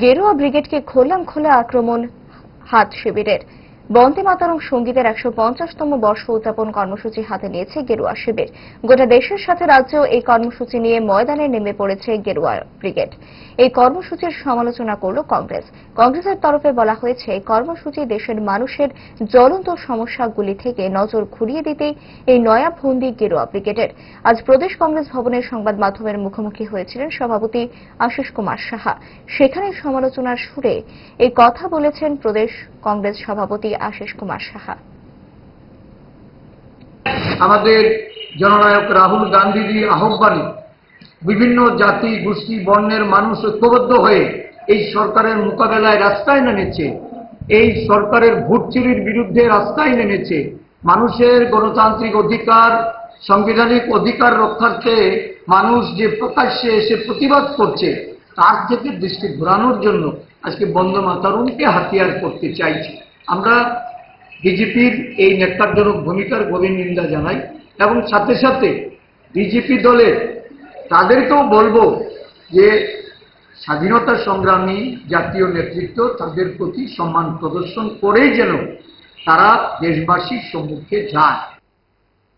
গেরুয়া ব্রিগেডকে খোলাম খোলা আক্রমণ হাত শিবিরের। বন্দে মাতারম সঙ্গীতের একশো পঞ্চাশতম বর্ষ উদযাপন কর্মসূচি হাতে নিয়েছে গেরুয়া শিবির। গোটা দেশের সাথে রাজ্যেও এই কর্মসূচি নিয়ে ময়দানে নেমে পড়েছে গেরুয়া ব্রিগেড। এই কর্মসূচির সমালোচনা করল কংগ্রেস। কংগ্রেসের তরফে বলা হয়েছে, এই কর্মসূচি দেশের মানুষের জ্বলন্ত সমস্যাগুলি থেকে নজর ঘুরিয়ে দিতেই এই নয়া ভন্দি গেরুয়া ব্রিগেডের। আজ প্রদেশ কংগ্রেস ভবনের সংবাদ মাধ্যমের মুখোমুখি হয়েছিলেন সভাপতি আশিস কুমার সাহা। সেখানে সমালোচনার সুরে এই কথা বলেছেন প্রদেশ কংগ্রেস সভাপতি আশিস কুমার সাহা। আমাদের জননায়ক রাহুল গান্ধীজির আহ্বানে বিভিন্ন জাতি, গোষ্ঠী, বর্ণের মানুষ ঐক্যবদ্ধ হয়ে এই সরকারের মোকাবেলায় রাস্তায় নেমেছে। এই সরকারের ভোট চুরির বিরুদ্ধে রাস্তায় নেমেছে। মানুষের গণতান্ত্রিক অধিকার, সাংবিধানিক অধিকার রক্ষার্থে মানুষ যে প্রকাশ্যে এসে প্রতিবাদ করছে, তার থেকে দৃষ্টি ঘোরানোর জন্য আজকে বন্দে মাতারুমকে হাতিয়ার করতে চাইছে। আমরা বিজেপির এই নেতৃত্বজনক ভূমিকার গভীর নিন্দা জানাই এবং সাথে সাথে বিজেপি দলের তাদেরকেও বলব যে স্বাধীনতা সংগ্রামী জাতীয় নেতৃত্ব তাদের প্রতি সম্মান প্রদর্শন করেই যেন তারা দেশবাসীর সম্মুখে যায়।